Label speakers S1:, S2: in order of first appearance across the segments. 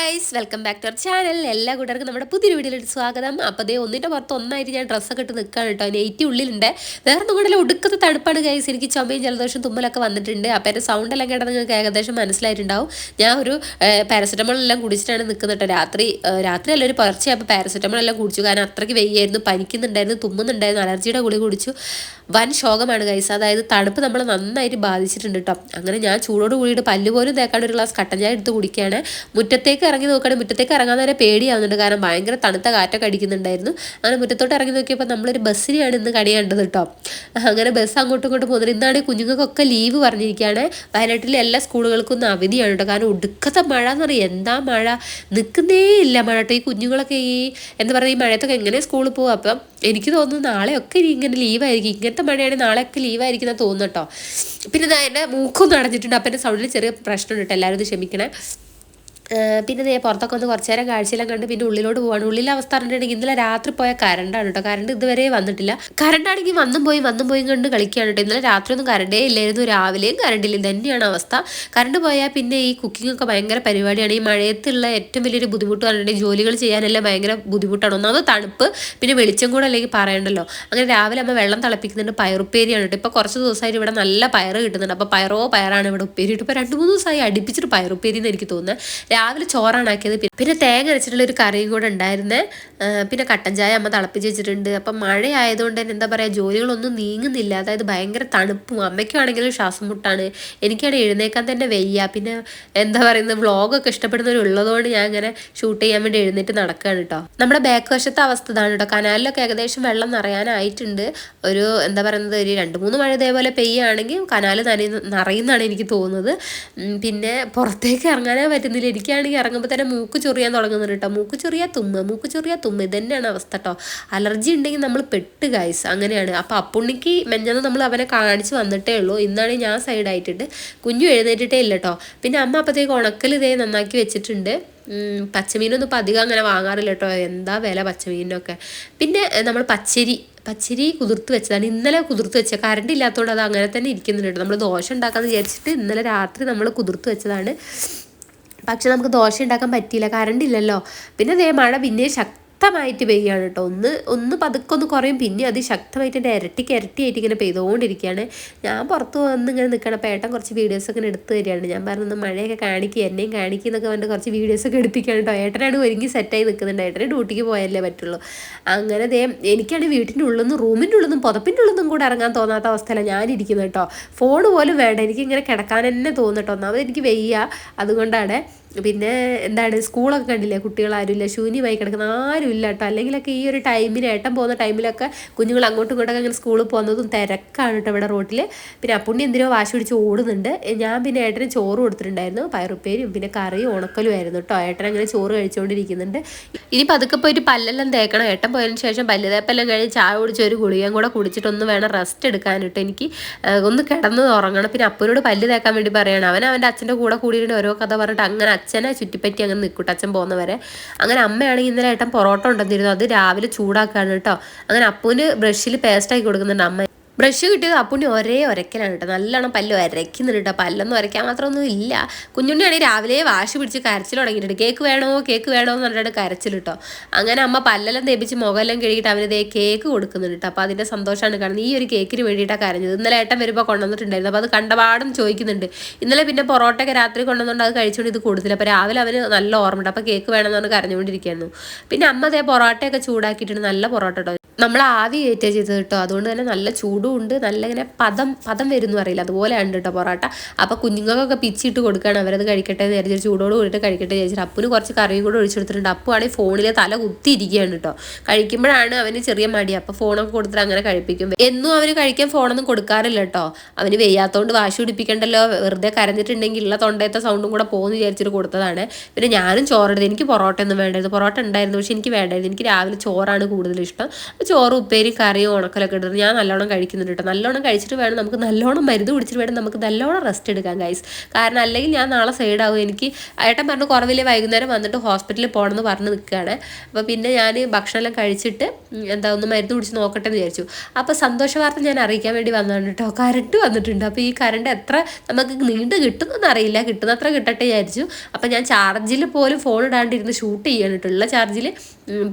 S1: Guys welcome back to our channel എല്ലാ കൂട്ടർക്കും നമ്മുടെ പുതിയൊരു വീഡിയോയിലേക്ക് സ്വാഗതം. അപ്പോൾ അതേ ഒന്നിന്റെ പുറത്ത് ഒന്നായിട്ട് ഞാൻ ഡ്രസ്സൊക്കെ ഇട്ട് നിൽക്കുകയാണ് കേട്ടോ. നെയ്റ്റി ഉള്ളിലുണ്ട്. വേറെ കൂടെ ഒടുക്കത്തെ തണുപ്പാണ് ഗൈസ് എനിക്ക് ചുമയും ജലദോഷം തുമ്മലൊക്കെ വന്നിട്ടുണ്ട്. അപ്പോൾ എന്റെ സൗണ്ട് എല്ലാം കേട്ടാൽ നിങ്ങൾക്ക് ഏകദേശം മനസ്സിലായിട്ടുണ്ടാവും. ഞാൻ ഒരു പാരസെറ്റമോൾ എല്ലാം കുടിച്ചിട്ടാണ് നിൽക്കുന്നത് കേട്ടോ. രാത്രി രാത്രി അല്ല ഒരു പുലർച്ചെയപ്പോൾ പാരസെറ്റമോൾ എല്ലാം കുടിച്ചു. കാരണം അത്രയ്ക്ക് വെയ്യായിരുന്നു പനിക്കുന്നുണ്ടായിരുന്നു തുമ്മുന്നുണ്ടായിരുന്നു അലർജിയുടെ ഗുളി കുടിച്ചു. വൻ ശോകമാണ് ഗൈസ് അതായത് തണുപ്പ് നമ്മൾ നന്നായിട്ട് ബാധിച്ചിട്ടുണ്ട് കേട്ടോ. അങ്ങനെ ഞാൻ ചൂടോട് കൂടിയിട്ട് പല്ലുപോലും തേക്കാണ്ട് ഒരു ഗ്ലാസ് കട്ടൻ ചായ എടുത്ത് കുടിക്കുകയാണ്. മുറ്റത്തേക്ക് ഇറങ്ങി നോക്കുകയാണെങ്കിൽ മുറ്റത്തേക്ക് ഇറങ്ങാൻ നേരെ പേടിയാവുന്നുണ്ട്. കാരണം ഭയങ്കര തണുത്ത കാറ്റൊക്കെ അടിക്കുന്നുണ്ടായിരുന്നു. അങ്ങനെ മുറ്റത്തോട്ട് ഇറങ്ങി നോക്കിയപ്പോൾ നമ്മളൊരു ബസ്സിനെയാണ് ഇന്ന് കണി കണ്ടത് കേട്ടോ. അങ്ങനെ ബസ് അങ്ങോട്ടും ഇങ്ങോട്ടും പോകുന്നത് ഇന്നാണ് കുഞ്ഞുങ്ങൾക്കൊക്കെ ലീവ് പറഞ്ഞിരിക്കുകയാണ്. വയനാട്ടിലെ എല്ലാ സ്കൂളുകൾക്കും ഇന്ന് അവധിയാണ് കേട്ടോ. കാരണം ഒടുക്കത്തെ മഴ എന്ന് പറയും എന്താ മഴ? നിൽക്കുന്നേ ഇല്ല മഴ കേട്ടോ. ഈ കുഞ്ഞുങ്ങളൊക്കെ ഈ എന്താ പറയുക ഈ മഴയത്തൊക്കെ എങ്ങനെ സ്കൂളിൽ പോകും അപ്പം എനിക്ക് തോന്നുന്നു നാളെയൊക്കെ ഇങ്ങനെ ലീവായിരിക്കും. ഇങ്ങനത്തെ മഴയാണെങ്കിൽ നാളെയൊക്കെ ലീവായിരിക്കും എന്ന് തോന്നുന്നു കേട്ടോ. പിന്നെ എന്റെ മൂക്കൊന്നും അടഞ്ഞിട്ടുണ്ട് അപ്പം എന്റെ സൗണ്ടിൽ ചെറിയ പ്രശ്നമുണ്ട് കേട്ടോ. എല്ലാവരും ഇത് ക്ഷമിക്കണേ. പിന്നെ ദേ പുറത്തൊക്കെ ഒന്ന് കുറച്ച് നേരം കാഴ്ചയെല്ലാം കണ്ട് പിന്നെ ഉള്ളിലോട്ട് പോവാണ്. ഉള്ളിലെ അവസ്ഥ പറഞ്ഞിട്ടുണ്ടെങ്കിൽ ഇന്നലെ രാത്രി പോയ കരണ്ടാണ് കേട്ടോ കറണ്ട് ഇതുവരെ വന്നിട്ടില്ല. കരണ്ടാണെങ്കിൽ വന്നും പോയി വന്നും പോയി കണ്ട് കളിക്കുകയാണ് കേട്ടോ ഇന്നലെ രാത്രി ഒന്നും കറണ്ടേ ഇല്ലായിരുന്നു. രാവിലെയും കറണ്ടില്ല ഇത് തന്നെയാണ് അവസ്ഥ. കറണ്ട് പോയാൽ പിന്നെ ഈ കുക്കിംഗ് ഒക്കെ ഭയങ്കര പരിപാടിയാണ്. ഈ മഴയത്തുള്ള ഏറ്റവും വലിയൊരു ബുദ്ധിമുട്ട് പറഞ്ഞിട്ടുണ്ടെങ്കിൽ ജോലികൾ ചെയ്യാനെല്ലാം ഭയങ്കര ബുദ്ധിമുട്ടാണ്. ഒന്നാമത് തണുപ്പ് പിന്നെ വെളിച്ചം കൂടെ അല്ലെങ്കിൽ പറയണ്ടല്ലോ. അങ്ങനെ രാവിലെ അമ്മ വെള്ളം തിളപ്പിക്കുന്നുണ്ട്. പയറുപ്പേരിയാണ് കേട്ടോ ഇപ്പോൾ കുറച്ച് ദിവസമായിട്ട് ഇവിടെ നല്ല പയറ് കിട്ടുന്നുണ്ട്. അപ്പോൾ പയറോ പയറാണ് ഇവിടെ ഉപ്പേരി. ഇപ്പോൾ രണ്ട് മൂന്ന് ദിവസമായി അടുപ്പിച്ചിട്ട് പയറുപ്പേരി എന്ന് എനിക്ക് തോന്നുന്നത് രാവിലെ ചോറാണ് ആക്കിയത് പിന്നെ തേങ്ങ അരച്ചിട്ടുള്ള ഒരു കറിയും കൂടെ ഉണ്ടായിരുന്നേ. പിന്നെ കട്ടൻ ചായ അമ്മ തിളപ്പിച്ച് വെച്ചിട്ടുണ്ട്. അപ്പം മഴ ആയതുകൊണ്ട് തന്നെ എന്താ പറയുക ജോലികളൊന്നും നീങ്ങുന്നില്ല. അതായത് ഭയങ്കര തണുപ്പും അമ്മയ്ക്കാണെങ്കിലും ശ്വാസം മുട്ടാണ്. എനിക്കാണ് എഴുന്നേക്കാൻ തന്നെ വയ്യ. പിന്നെ എന്താ പറയുന്നത് വ്ളോഗൊക്കെ ഇഷ്ടപ്പെടുന്നവരുള്ളതുകൊണ്ട് ഞാൻ ഇങ്ങനെ ഷൂട്ട് ചെയ്യാൻ വേണ്ടി എഴുന്നേറ്റ് നടക്കുകയാണ് കേട്ടോ നമ്മുടെ ബാക്ക് വശത്തെ അവസ്ഥ ഇതാണ് കേട്ടോ കനാലിലൊക്കെ ഏകദേശം വെള്ളം നിറയാനായിട്ടുണ്ട്. ഒരു എന്താ പറയുന്നത് ഒരു രണ്ട് മൂന്ന് മഴ ഇതേപോലെ പെയ്യുകയാണെങ്കിൽ കനാൽ നനയുന്ന നിറയുന്നതാണ് എനിക്ക് തോന്നുന്നത്. പിന്നെ പുറത്തേക്ക് ഇറങ്ങാനേ പറ്റുന്നില്ല. എനിക്കാണെങ്കിൽ ഇറങ്ങുമ്പോൾ തന്നെ മൂക്ക് ചൊറിയാൻ തുടങ്ങുന്നുണ്ട് കേട്ടോ മൂക്ക് ചൊറിയാ തുമ്മ മൂക്ക് ചൊറിയാ തുമ്മ. ഇത് തന്നെയാണ് അവസ്ഥ കേട്ടോ അലർജി ഉണ്ടെങ്കിൽ നമ്മൾ പെട്ട് ഗൈസ് അങ്ങനെയാണ്. അപ്പോൾ അപ്പുണ്ണിക്ക് മെഞ്ഞന്ന് നമ്മൾ അവനെ കാണിച്ച് വന്നിട്ടേ ഉള്ളൂ. ഇന്നാണ് ഞാൻ സൈഡായിട്ടുണ്ട് കുഞ്ഞു എഴുന്നേറ്റിട്ടേ ഇല്ല കേട്ടോ പിന്നെ അമ്മ അപ്പോഴത്തേക്ക് ഉണക്കൽ ഇതേ നന്നാക്കി വെച്ചിട്ടുണ്ട്. പച്ചമീനൊന്നും ഇപ്പം അധികം അങ്ങനെ വാങ്ങാറില്ല കേട്ടോ എന്താ വില പച്ചമീനിനൊക്കെ? പിന്നെ നമ്മൾ പച്ചരി പച്ചരി കുതിർത്ത് വെച്ചതാണ്. ഇന്നലെ കുതിർത്ത് വെച്ച. കറണ്ട് ഇല്ലാത്തതുകൊണ്ട് അത് അങ്ങനെ തന്നെ ഇരിക്കുന്നുണ്ട് നമ്മൾ ദോശ ഉണ്ടാക്കാമെന്ന് വിചാരിച്ചിട്ട് ഇന്നലെ രാത്രി നമ്മൾ കുതിർത്ത് വെച്ചതാണ്. പക്ഷെ നമുക്ക് ദോശ ഉണ്ടാക്കാൻ പറ്റിയില്ല. കറണ്ട് ഇല്ലല്ലോ. പിന്നെ അതേ മഴ പിന്നെ ശക്തമായിട്ട് പെയ്യാണ് കേട്ടോ. ഒന്ന് ഒന്ന് പതുക്കെ ഒന്ന് കുറയും. പിന്നെ അത് ശക്തമായിട്ട് എന്റെ ഇരട്ടിക്ക് ഇരട്ടിയായിട്ട് ഇങ്ങനെ പെയ്തുകൊണ്ടിരിക്കുകയാണ്. ഞാൻ പുറത്ത് വന്ന് ഇങ്ങനെ നിൽക്കണം അപ്പോൾ ഏട്ടൻ കുറച്ച് വീഡിയോസ് ഒക്കെ എടുത്ത് തരികയാണ്. ഞാൻ പറഞ്ഞു മഴയൊക്കെ കാണിക്കുക എന്നെയും കാണിക്കുക എന്നൊക്കെ പറഞ്ഞിട്ട് കുറച്ച് വീഡിയോസ് ഒക്കെ എടുപ്പിക്കുകയാണ് കേട്ടോ. ഏട്ടനാണ് ഒരുങ്ങി സെറ്റായി നിൽക്കുന്നുണ്ട്. ഏട്ടനെ ഡ്യൂട്ടിക്ക് പോയാലേ പറ്റുള്ളൂ. അങ്ങനെ ദേ എനിക്കാണ് വീട്ടിന്റെ ഉള്ളിൽ നിന്ന് റൂമിന്റെ ഉള്ളിൽ നിന്നും പുതപ്പിന്റെ ഉള്ളിൽ നിന്നും കൂടെ ഇറങ്ങാൻ തോന്നാത്ത അവസ്ഥയിലാണ് ഞാനിരിക്കുന്നത് കേട്ടോ. ഫോൺ പോലും വേണ്ട. എനിക്ക് ഇങ്ങനെ കിടക്കാൻ തന്നെ തോന്നുന്നു കേട്ടോ. ഒന്നാമത് എനിക്ക് വെയ്യ. അതുകൊണ്ടാണ് പിന്നെ എന്താണ് സ്കൂളൊക്കെ കണ്ടില്ലേ കുട്ടികൾ ആരുമില്ല ശൂന്യമായി കിടക്കുന്ന ആരും ഇല്ല കേട്ടോ. അല്ലെങ്കിലൊക്കെ ഈ ഒരു ടൈമിന് ഏട്ടൻ പോകുന്ന ടൈമിലൊക്കെ കുഞ്ഞുങ്ങൾ അങ്ങോട്ടും ഇങ്ങോട്ടൊക്കെ അങ്ങനെ സ്കൂളിൽ പോകുന്നതും തിരക്കാണ് കേട്ടോ ഇവിടെ റോട്ടിൽ പിന്നെ അപ്പുണ്ണി എന്തിനോ വാശി പിടിച്ച് ഓടുന്നുണ്ട്. ഞാൻ പിന്നെ ഏട്ടന് ചോറ് കൊടുത്തിട്ടുണ്ടായിരുന്നു. പയറുപ്പേരും പിന്നെ കറിയും ഉണക്കലും ആയിരുന്നു കേട്ടോ. ഏട്ടൻ അങ്ങനെ ചോറ് കഴിച്ചുകൊണ്ടിരിക്കുന്നുണ്ട്. ഇനി പതുക്കെ പോയിട്ട് പല്ലെല്ലാം തേക്കണം. ഏട്ടൻ പോയതിന് ശേഷം പല്ല് തേപ്പെല്ലാം കഴിഞ്ഞ് ചായ കുടിച്ച് ഒരു ഗുളികയും കൂടെ കുടിച്ചിട്ടൊന്ന് വേണം റെസ്റ്റ് എടുക്കാൻ കേട്ടോ എനിക്ക്. ഒന്ന് കിടന്ന് ഉറങ്ങണം. പിന്നെ അപ്പനോട് പല്ല് തേക്കാൻ വേണ്ടി പറയണം. അവൻ അവന്റെ അച്ഛന്റെ കൂടെ കൂടിയിട്ട് ഓരോ കഥ പറഞ്ഞിട്ട് അങ്ങനെ അച്ഛനെ ചുറ്റിപ്പറ്റി അങ്ങനെ നിൽക്കൂട്ടോ അച്ഛൻ പോകുന്നവരെ. അങ്ങനെ അമ്മയാണെങ്കിൽ ഇന്നലെ ഏട്ടൻ പൊറോട്ട ഉണ്ടെന്നിരുന്നു അത് രാവിലെ ചൂടാക്കാണ് കേട്ടോ അങ്ങനെ അപ്പൂന് ബ്രഷിൽ പേസ്റ്റാക്കി കൊടുക്കുന്നുണ്ട് അമ്മ. ബ്രഷ് കിട്ടിയത് അപ്പുണ്ണി ഒരേ ഒരക്കലാണ് കേട്ടോ. നല്ലോണം പല്ല് ഒരയ്ക്കുന്നുണ്ട് കേട്ടോ. പല്ലൊന്നും ഒരയ്ക്കാൻ മാത്രമൊന്നും ഇല്ല കുഞ്ഞുണ്ണിയാണെങ്കിൽ രാവിലെ വാശി പിടിച്ച് കരച്ചിൽ തുടങ്ങിയിട്ടുണ്ട്. കേക്ക് വേണോ? കേക്ക് വേണോ എന്ന് പറഞ്ഞിട്ട് കരച്ചിൽ കേട്ടോ. അങ്ങനെ അമ്മ പല്ലെല്ലാം തേപ്പിച്ച് മുഖമെല്ലാം കഴുകിയിട്ട് അവന് കേക്ക് കൊടുക്കുന്നുണ്ട് കേട്ടോ. അപ്പോൾ അതിന്റെ സന്തോഷമാണ് കാരണം ഈ ഒരു കേക്കിന് വേണ്ടിയിട്ടാണ് കരഞ്ഞത്. ഇന്നലെ ഏട്ടൻ വരുമ്പോൾ കൊണ്ടുവന്നിട്ടുണ്ടായിരുന്നു. അപ്പോൾ അത് കണ്ടപാടും ചോദിക്കുന്നുണ്ട്. ഇന്നലെ പിന്നെ പൊറോട്ടയൊക്കെ രാത്രി കൊണ്ടുവന്നുകൊണ്ട് അത് കഴിച്ചുകൊണ്ട് ഇത് കൊടുത്തില്ല. അപ്പോൾ രാവിലെ അവന് നല്ല ഓർമ്മയുണ്ട്. അപ്പോൾ കേക്ക് വേണമെന്ന് പറഞ്ഞ് കരഞ്ഞുകൊണ്ടിരിക്കുന്നു പിന്നെ അമ്മ അതേ പൊറോട്ടയൊക്കെ ചൂടാക്കിയിട്ടുണ്ട്. നല്ല പൊറോട്ട കേട്ടോ. നമ്മൾ ആവി കയറ്റുക ചെയ്തത് കേട്ടോ. അതുകൊണ്ട് തന്നെ നല്ല ചൂടും ഉണ്ട്. നല്ല ഇങ്ങനെ പദം പദം വരുന്നു അറിയില്ല. അതുപോലെയാണ് കേട്ടോ പൊറോട്ട. അപ്പോൾ കുഞ്ഞുങ്ങൾക്കൊക്കെ പിച്ചിട്ട് കൊടുക്കുകയാണ് അവരത് കഴിക്കട്ടെ എന്ന് വിചാരിച്ചു ചൂടോട് കൂടിയിട്ട് കഴിക്കട്ടെ വിചാരിച്ചിട്ട് അപ്പന് കുറച്ച് കറിയും കൂടെ ഒഴിച്ചെടുത്തിട്ടുണ്ട് അപ്പു ആണെങ്കിൽ ഫോണിൽ തല കുത്തിയിരിക്കുകയാണ് കേട്ടോ. കഴിക്കുമ്പോഴാണ് അവന് ചെറിയ മടി. അപ്പോൾ ഫോണൊക്കെ കൊടുത്തിട്ട് അങ്ങനെ കഴിപ്പിക്കും. എന്നും അവന് കഴിക്കാൻ ഫോണൊന്നും കൊടുക്കാറില്ല കേട്ടോ. അവന് വെയ്യാത്തോണ്ട് വാശി പിടിപ്പിക്കണ്ടല്ലോ. വെറുതെ കരഞ്ഞിട്ടുണ്ടെങ്കിൽ ഉള്ള തൊണ്ടയത്തെ സൗണ്ടും കൂടെ പോകുന്നു വിചാരിച്ചിട്ട് കൊടുത്തതാണ്. പിന്നെ ഞാനും ചോറെടുത്ത് എനിക്ക് പൊറോട്ട ഒന്നും വേണ്ടായിരുന്നു. പൊറോട്ട ഉണ്ടായിരുന്നു. പക്ഷെ എനിക്ക് വേണ്ടായിരുന്നു. എനിക്ക് രാവിലെ ചോറാണ് കൂടുതൽ ഇഷ്ടം. ചോറും ഉപ്പേരി കറി ഉണക്കലൊക്കെ ഇടുന്നത് ഞാൻ നല്ലോണം കഴിക്കുന്നുണ്ട് കേട്ടോ നല്ലോണം കഴിച്ചിട്ട് വേണം നമുക്ക് നല്ലോണം മരുന്ന് കുടിച്ചിട്ട് വേണം നമുക്ക് നല്ലോണം റെസ്റ്റ് എടുക്കാൻ ഗൈസ് കാരണം അല്ലെങ്കിൽ ഞാൻ നാളെ സൈഡാവും എനിക്ക് ഏട്ടൻ പറഞ്ഞു കുറവില്ലേ വൈകുന്നേരം വന്നിട്ട് ഹോസ്പിറ്റലിൽ പോകണമെന്ന് പറഞ്ഞ് നിൽക്കുകയാണ് അപ്പോൾ പിന്നെ ഞാൻ ഭക്ഷണമെല്ലാം കഴിച്ചിട്ട് എന്താ ഒന്ന് മരുന്ന് കുടിച്ച് നോക്കട്ടെ എന്ന് വിചാരിച്ചു. അപ്പോൾ സന്തോഷ വാർത്ത ഞാൻ അറിയിക്കാൻ വേണ്ടി വന്നതാണ് കേട്ടോ കറണ്ട് വന്നിട്ടുണ്ട്. അപ്പോൾ ഈ കറണ്ട് എത്ര നമുക്ക് നീണ്ട് കിട്ടുന്നൊന്നും അറിയില്ല. കിട്ടുന്നത്ര കിട്ടട്ടെ വിചാരിച്ചു. അപ്പോൾ ഞാൻ ചാർജിൽ പോലും ഫോൺ ഇടാണ്ടിരുന്ന് ഷൂട്ട് ഉള്ള ചാർജിൽ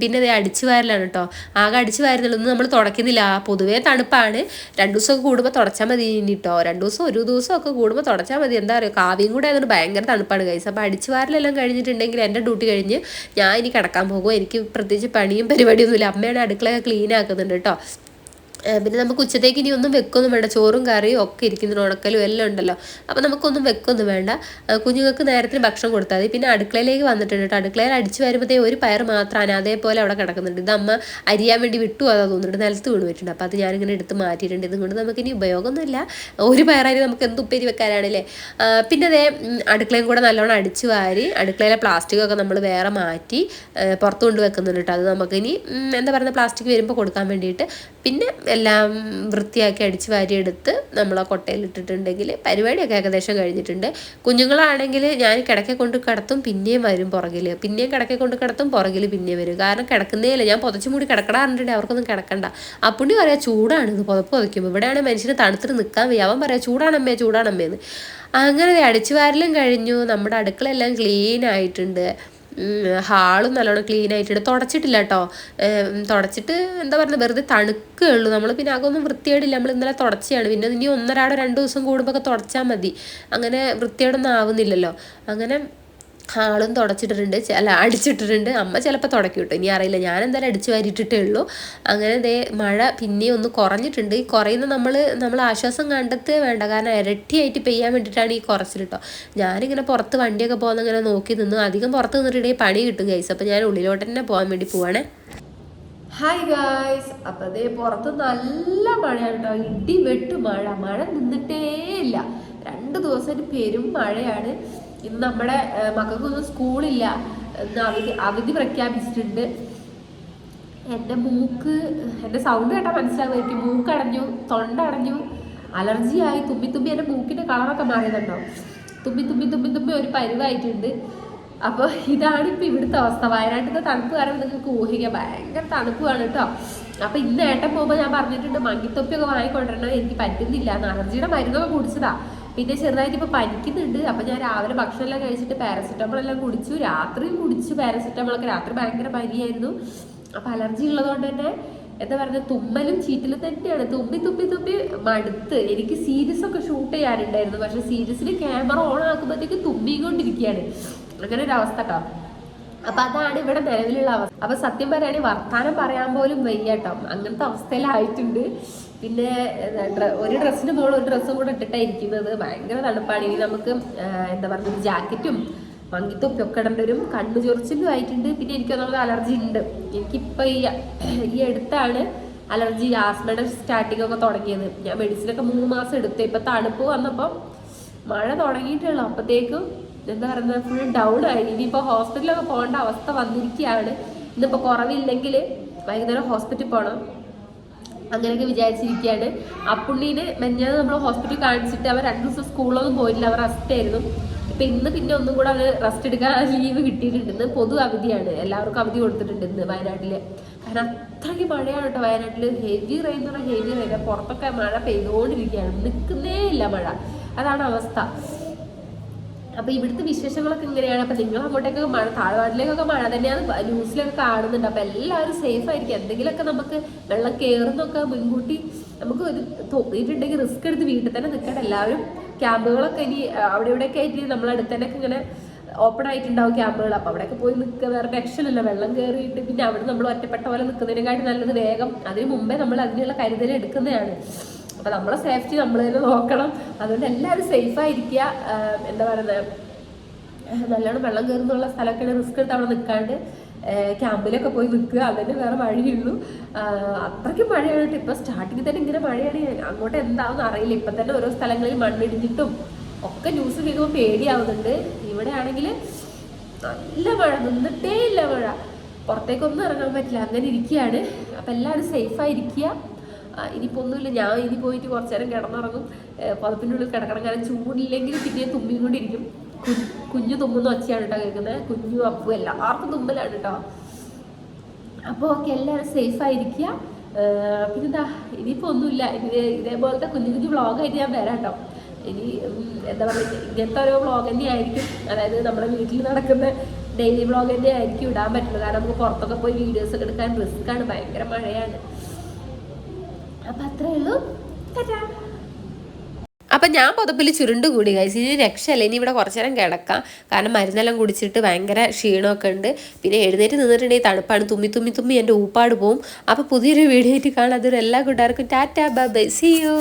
S1: പിന്നെ ഇത് അടിച്ചു വാരലാണ് കേട്ടോ ആകെ അടിച്ചു വാരുന്നുള്ളൂ. നമ്മൾ തുടയ്ക്കുന്നില്ല. പൊതുവേ തണുപ്പാണ്. രണ്ട് ദിവസമൊക്കെ കൂടുമ്പോൾ തുടച്ചാൽ മതി കേട്ടോ രണ്ട് ദിവസം ഒരു ദിവസമൊക്കെ കൂടുമ്പോൾ തുടച്ചാൽ മതി. എന്താ പറയുക കാവ്യം കൂടെ ആയതുകൊണ്ട് ഭയങ്കര തണുപ്പാണ് കൈസ് അപ്പോൾ അടിച്ചു വാരലെല്ലാം കഴിഞ്ഞിട്ടുണ്ടെങ്കിൽ എന്റെ ഡ്യൂട്ടി കഴിഞ്ഞ് ഞാൻ ഇനി കിടക്കാൻ പോകും. എനിക്ക് പ്രത്യേകിച്ച് പണിയും പരിപാടിയൊന്നുമില്ല. അമ്മയാണ് അടുക്കളയൊക്കെ ക്ലീൻ ആക്കുന്നുണ്ട് കേട്ടോ പിന്നെ നമുക്ക് ഉച്ചത്തേക്ക് ഇനി ഒന്നും വെക്കൊന്നും വേണ്ട. ചോറും കറിയും ഒക്കെ ഇരിക്കുന്ന ഉണക്കലും എല്ലാം ഉണ്ടല്ലോ. അപ്പോൾ നമുക്കൊന്നും വെക്കൊന്നും വേണ്ട. കുഞ്ഞുങ്ങൾക്ക് നേരത്തിന് ഭക്ഷണം കൊടുത്താൽ മതി. പിന്നെ അടുക്കളയിലേക്ക് വന്നിട്ടുണ്ട് കേട്ടോ. അടുക്കളയിൽ അടിച്ചു വരുമ്പോഴത്തേ ഒരു പയർ മാത്രമാണ് അതേപോലെ അവിടെ കിടക്കുന്നുണ്ട്. ഇത് അമ്മ അരിയാൻ വേണ്ടി വിട്ടു അതാ തോന്നുന്നുണ്ട്. നിലത്ത് വീണ് വെച്ചിട്ടുണ്ട് അപ്പോൾ അത് ഞാനിങ്ങനെ എടുത്ത് മാറ്റിയിട്ടുണ്ട്. ഇതുകൊണ്ട് നമുക്കിനി ഉപയോഗമൊന്നുമില്ല. ഒരു പയറായി നമുക്ക് എന്ത് ഉപ്പേരി വെക്കാനാണല്ലേ? പിന്നെ അതേ അടുക്കളയും കൂടെ നല്ലോണം അടിച്ചു വാരി അടുക്കളയിലെ പ്ലാസ്റ്റിക്കൊക്കെ നമ്മൾ വേറെ മാറ്റി പുറത്തുകൊണ്ട് പുറത്ത് കൊണ്ട് വെക്കുന്നുണ്ട് കേട്ടോ. അത് നമുക്കിനി എന്താ പറയുക പ്ലാസ്റ്റിക് വരുമ്പോൾ കൊടുക്കാൻ വേണ്ടിയിട്ട്. പിന്നെ എല്ലാം വൃത്തിയാക്കി അടിച്ച് വാരിയെടുത്ത് നമ്മൾ ആ കൊട്ടയിൽ ഇട്ടിട്ടുണ്ടെങ്കിൽ പരിപാടിയൊക്കെ ഏകദേശം കഴിഞ്ഞിട്ടുണ്ട്. കുഞ്ഞുങ്ങളാണെങ്കിൽ ഞാൻ കിടക്കെ കൊണ്ട് കിടത്തും പിന്നെയും വരും പുറകിൽ പിന്നെയും കിടക്കെ കൊണ്ട് കിടത്തും പുറകിൽ പിന്നെയും വരും. കാരണം കിടക്കുന്നേയില്ല. ഞാൻ പുതച്ചു മൂടി കിടക്കണമെന്നുണ്ടെങ്കിൽ അവർക്കൊന്നും കിടക്കണ്ട. അപ്പുണ്ണി പറയാ ചൂടാണ് ഇത് പുതപ്പ് പുതയ്ക്കുമ്പോൾ ഇവിടെയാണ് മനുഷ്യന് തണുത്തിട്ട് നിൽക്കാൻ വയ്യ. അവൻ പറയാം ചൂടാണമ്മേ ചൂടാണമ്മേന്ന്. അങ്ങനെ അടിച്ചു വാരലും കഴിഞ്ഞു. നമ്മുടെ അടുക്കളയെല്ലാം ക്ലീൻ ആയിട്ടുണ്ട്. ഹാളും നല്ലോണം ക്ലീൻ ആയിട്ടുണ്ട്. തുടച്ചിട്ടില്ല കേട്ടോ തുടച്ചിട്ട് എന്താ പറയുക വെറുതെ തണുക്കേ ഉള്ളൂ. നമ്മൾ പിന്നെ അകൊന്നും വൃത്തിയായിട്ടില്ല നമ്മൾ ഇന്നലെ തുടച്ചയാണ്. പിന്നെ ഇനി ഒന്നരാടോ രണ്ട് ദിവസം കൂടുമ്പോൾ ഒക്കെ തുടച്ചാൽ മതി. അങ്ങനെ വൃത്തിയോടൊന്നും ആവുന്നില്ലല്ലോ. അങ്ങനെ ഹാളും തുടച്ചിട്ടിട്ടുണ്ട് അല്ല അടിച്ചിട്ടിട്ടുണ്ട്. അമ്മ ചിലപ്പോൾ തുടക്കി വിട്ടു ഇനി അറിയില്ല. ഞാൻ എന്തായാലും അടിച്ചു വാരിയിട്ടിട്ടേ ഉള്ളൂ. അങ്ങനെ ദേ മഴ പിന്നെയും ഒന്ന് കുറഞ്ഞിട്ടുണ്ട്. ഈ കുറയുന്ന നമ്മൾ നമ്മൾ ആശ്വാസം കണ്ടെത്തുക വേണ്ട. കാരണം ഇരട്ടിയായിട്ട് പെയ്യാൻ വേണ്ടിയിട്ടാണ് ഈ കുറച്ചിൽ കേട്ടോ ഞാനിങ്ങനെ പുറത്ത് വണ്ടിയൊക്കെ പോകുന്ന ഇങ്ങനെ നോക്കി നിന്നു അധികം പുറത്ത് നിന്നിട്ടുണ്ടെങ്കിൽ പണി കിട്ടും ഗൈസ് അപ്പോൾ ഞാൻ ഉള്ളിലോട്ട് തന്നെ പോകാൻ വേണ്ടി പോവാണേ. ഹായ് ഗായ്സ് അപ്പൊ അതേ പുറത്ത് നല്ല മഴയാണ് കേട്ടോ ഇടി വെട്ട് മഴ. മഴ നിന്നിട്ടേ ഇല്ല രണ്ട് ദിവസമായിട്ട് പെരും മഴയാണ്. ഇന്ന് നമ്മുടെ മക്കൾക്കൊന്നും സ്കൂളില്ല. ഇന്ന് അവധി അവധി പ്രഖ്യാപിച്ചിട്ടുണ്ട്. എന്റെ മൂക്ക് എന്റെ സൗണ്ട് കേട്ടാൽ മനസ്സിലാവുമായിരിക്കും. മൂക്ക് അടഞ്ഞു തൊണ്ട അടഞ്ഞു അലർജിയായി തുമ്പി തുമ്പി എന്റെ മൂക്കിന്റെ കളറൊക്കെ മാറിയതുണ്ടോ? തുമ്പി തുമ്പി തുമ്പി തുമ്പി ഒരു പരിവായിട്ടുണ്ട്. അപ്പോൾ ഇതാണ് ഇപ്പോൾ ഇവിടുത്തെ അവസ്ഥ. വയനാട്ടിലത്തെ തണുപ്പ് കാരണം നിങ്ങൾക്ക് ഊഹിക്കാം. ഭയങ്കര തണുപ്പാണ് കേട്ടോ. അപ്പോൾ ഇന്ന് ഏട്ടൻ പോകുമ്പോൾ ഞാൻ പറഞ്ഞിട്ടുണ്ട് മങ്ങിത്തൊപ്പിയൊക്കെ വാങ്ങിക്കൊണ്ടിരണം എനിക്ക് പറ്റുന്നില്ല. എന്ന് അലർജിയുടെ മരുന്നൊക്കെ കുടിച്ചതാ. പിന്നെ ചെറുതായിട്ട് ഇപ്പോൾ പനിക്കുന്നുണ്ട്. അപ്പോൾ ഞാൻ രാവിലെ ഭക്ഷണം എല്ലാം കഴിച്ചിട്ട് പാരസെറ്റമോൾ എല്ലാം കുടിച്ചു. രാത്രിയും കുടിച്ചു പാരസെറ്റമോളൊക്കെ രാത്രി ഭയങ്കര പനിയായിരുന്നു. അപ്പോൾ അലർജി ഉള്ളതുകൊണ്ട് തന്നെ എന്താ പറയുക തുമ്മലും ചീറ്റലും തന്നെയാണ്. തുമ്പി തുമ്പി തുമ്പി മടുത്ത്. എനിക്ക് സീരീസ് ഒക്കെ ഷൂട്ട് ചെയ്യാനുണ്ടായിരുന്നു. പക്ഷെ സീരീസിൽ ക്യാമറ ഓൺ ആക്കുമ്പോഴത്തേക്ക് തുമ്മിക്കൊണ്ടിരിക്കുകയാണ് അങ്ങനെ ഒരു അവസ്ഥ കേട്ടോ. അപ്പൊ അതാണ് ഇവിടെ നിലവിലുള്ള അവസ്ഥ. അപ്പൊ സത്യം പറയുകയാണെങ്കിൽ വർത്താനം പറയാൻ പോലും വയ്യാട്ടോ അങ്ങനത്തെ അവസ്ഥയിലായിട്ടുണ്ട്. പിന്നെ ഒരു ഡ്രസ്സിന് മുകളിൽ ഒരു ഡ്രസ്സും കൂടെ ഇട്ടിട്ടാണ് ഇരിക്കുന്നത് ഭയങ്കര തണുപ്പാണ്. ഇനി നമുക്ക് എന്താ പറയുക ജാക്കറ്റും മങ്കിത്തൊപ്പി ഒക്കെ ഇടേണ്ടി വരും. കണ്ണു ചൊറിച്ചിലും ആയിട്ടുണ്ട്. പിന്നെ എനിക്ക് ഒന്നാമത് അലർജി ഉണ്ട്. എനിക്കിപ്പോൾ ഈ ഈ അടുത്താണ് അലർജി ആസ്മയുടെ സ്റ്റാർട്ടിംഗ് ഒക്കെ തുടങ്ങിയത്. ഞാൻ മെഡിസിനൊക്കെ മൂന്ന് മാസം എടുത്തു. ഇപ്പം തണുപ്പ് വന്നപ്പം മഴ തുടങ്ങിയിട്ടുള്ളൂ അപ്പോഴത്തേക്കും എന്താ പറയുന്നത് ഫുൾ ഡൗൺ ആയി. ഇനിയിപ്പോൾ ഹോസ്പിറ്റലൊക്കെ പോകേണ്ട അവസ്ഥ വന്നിരിക്കുകയാണ്. ഇന്നിപ്പോൾ കുറവില്ലെങ്കിൽ വൈകുന്നേരം ഹോസ്പിറ്റലിൽ പോകണം അങ്ങനെയൊക്കെ വിചാരിച്ചിരിക്കുകയാണ്. അപ്പുള്ളീനെ മെഞ്ഞാന്ന് നമ്മൾ ഹോസ്പിറ്റലിൽ കാണിച്ചിട്ട് അവർ രണ്ട് ദിവസം സ്കൂളിലൊന്നും പോയില്ല അവർ റെസ്റ്റ് ആയിരുന്നു. ഇപ്പം ഇന്ന് പിന്നെ ഒന്നും കൂടെ അവർ റെസ്റ്റ് എടുക്കാൻ ലീവ് കിട്ടിയിട്ടുണ്ട്. പൊതു അവധിയാണ്. എല്ലാവർക്കും അവധി കൊടുത്തിട്ടുണ്ട് ഇന്ന് വയനാട്ടിൽ കാരണം അത്രയ്ക്ക് മഴയാണ് കേട്ടോ വയനാട്ടിൽ ഹെവി റെയിൻ എന്ന് പറഞ്ഞാൽ ഹെവി റെയിൻ പുറത്തൊക്കെ മഴ പെയ്തുകൊണ്ടിരിക്കുകയാണ് നിൽക്കുന്നേ ഇല്ല മഴ. അതാണ് അവസ്ഥ. അപ്പൊ ഇവിടുത്തെ വിശേഷങ്ങളൊക്കെ ഇങ്ങനെയാണ്. അപ്പൊ നിങ്ങൾ അങ്ങോട്ടേക്കൊക്കെ മഴ താഴ്വാട്ടിലേക്കൊക്കെ മഴ തന്നെയാണ് ന്യൂസിലൊക്കെ കാണുന്നുണ്ട്. അപ്പൊ എല്ലാവരും സേഫ് ആയിരിക്കും. എന്തെങ്കിലുമൊക്കെ നമുക്ക് വെള്ളം കയറുന്നൊക്കെ മുൻകൂട്ടി നമുക്ക് ഒരു തോന്നിയിട്ടുണ്ടെങ്കിൽ റിസ്ക് എടുത്ത് വീട്ടിൽ തന്നെ നിൽക്കണം. എല്ലാവരും ക്യാമ്പുകളൊക്കെ ഇനി അവിടെ ഇവിടെയൊക്കെ ആയിട്ട് നമ്മളെ അടുത്ത് തന്നെ ഇങ്ങനെ ഓപ്പൺ ആയിട്ടുണ്ടാവും ക്യാമ്പുകൾ. അപ്പൊ അവിടെയൊക്കെ പോയി നിൽക്കുക. വേറെ രക്ഷയില്ല വെള്ളം കയറിയിട്ട് പിന്നെ അവിടെ നമ്മൾ ഒറ്റപ്പെട്ട പോലെ നിൽക്കുന്നതിനെക്കാട്ടി നല്ലത് വേഗം അതിന് മുമ്പേ നമ്മൾ അതിനുള്ള കരുതൽ എടുക്കുന്നതാണ്. അപ്പൊ നമ്മളെ സേഫ്റ്റി നമ്മൾ തന്നെ നോക്കണം. അതുകൊണ്ട് എല്ലാവരും സേഫ് ആയിരിക്കുക. ആഹ് എന്താ പറയുന്നത്? നല്ലോണം വെള്ളം കയറുന്നുള്ള സ്ഥലമൊക്കെ റിസ്ക് എടുത്ത് അവിടെ നിൽക്കാണ്ട് ക്യാമ്പിലൊക്കെ പോയി നിൽക്കുക. അതന്നെ വേറെ വഴിയുള്ളൂ. അത്രയ്ക്ക് കേട്ടോ. ഇപ്പൊ സ്റ്റാർട്ടിങ്ങിൽ തന്നെ ഇങ്ങനെ മഴയാണ്. അങ്ങോട്ട് എന്താണെന്ന് അറിയില്ല. ഇപ്പൊ തന്നെ ഓരോ സ്ഥലങ്ങളിൽ മണ്ണിടിഞ്ഞിട്ടും ഒക്കെ ന്യൂസ് കേൾക്കുമ്പോൾ പേടിയാവുന്നുണ്ട്. ഇവിടെ ആണെങ്കിൽ നല്ല മഴ. നിന്നിട്ടേ ഇല്ല മഴ. പുറത്തേക്കൊന്നും ഇറങ്ങാൻ പറ്റില്ല. അങ്ങനെ ഇരിക്കുകയാണ്. അപ്പം എല്ലാവരും സേഫായിരിക്കുക ഇനിയിപ്പോൾ ഒന്നുമില്ല. ഞാൻ ഇനി പോയിട്ട് കുറച്ച് നേരം കിടന്നുറങ്ങും. പുതപ്പിന്റെ ഉള്ളിൽ കിടക്കണം. കാരണം ചൂടില്ലെങ്കിൽ പിന്നെ തുമ്മിയും കൊണ്ടിരിക്കും കുഞ്ഞു തുമ്മുന്ന ഒച്ചയാണ് കേട്ടോ കേൾക്കുന്നത്. കുഞ്ഞു അപ്പു എല്ലാവർക്കും തുമ്പലാണ് കേട്ടോ. അപ്പോൾ ഓക്കെ എല്ലാവരും സേഫായിരിക്കുക പിന്നെന്താ? ഇനിയിപ്പോൾ ഒന്നുമില്ല. ഇനി ഇതേപോലത്തെ കുഞ്ഞു കുഞ്ഞു വ്ളോഗായിട്ട് ഞാൻ വരാം കേട്ടോ. ഇനി എന്താ പറയുക ഇങ്ങനത്തെ ഓരോ വ്ളോഗ് ആയിരിക്കും. അതായത് നമ്മുടെ വീട്ടിൽ നടക്കുന്ന ഡെയിലി വ്ളോഗ് തന്നെ ആയിരിക്കും ഇടാൻ പറ്റുന്നത്. കാരണം നമുക്ക് പുറത്തൊക്കെ പോയി വീഡിയോസ് ഒക്കെ എടുക്കാൻ റിസ്ക്കാണ് ഭയങ്കര മഴയാണ്. അപ്പം ഉള്ളൂ. അപ്പം ഞാൻ പുതപ്പിൽ ചുരുണ്ട് കൂടി കഴിച്ച് ഇനി രക്ഷയല്ല. ഇനി ഇവിടെ കുറച്ച് നേരം കിടക്കാം. കാരണം മരുന്നെല്ലാം കുടിച്ചിട്ട് ഭയങ്കര ക്ഷീണമൊക്കെ ഉണ്ട്. പിന്നെ എഴുന്നേറ്റ് നിന്നിട്ടുണ്ടെങ്കിൽ തണുപ്പാണ്. തുമ്മി തുമ്മി തുമ്മി എന്റെ ഊപ്പാട് പോവും. അപ്പോൾ പുതിയൊരു വീഡിയോ ആയിട്ട് കാണാം. എല്ലാ കൂട്ടുകാർക്കും ടാറ്റാ. By C U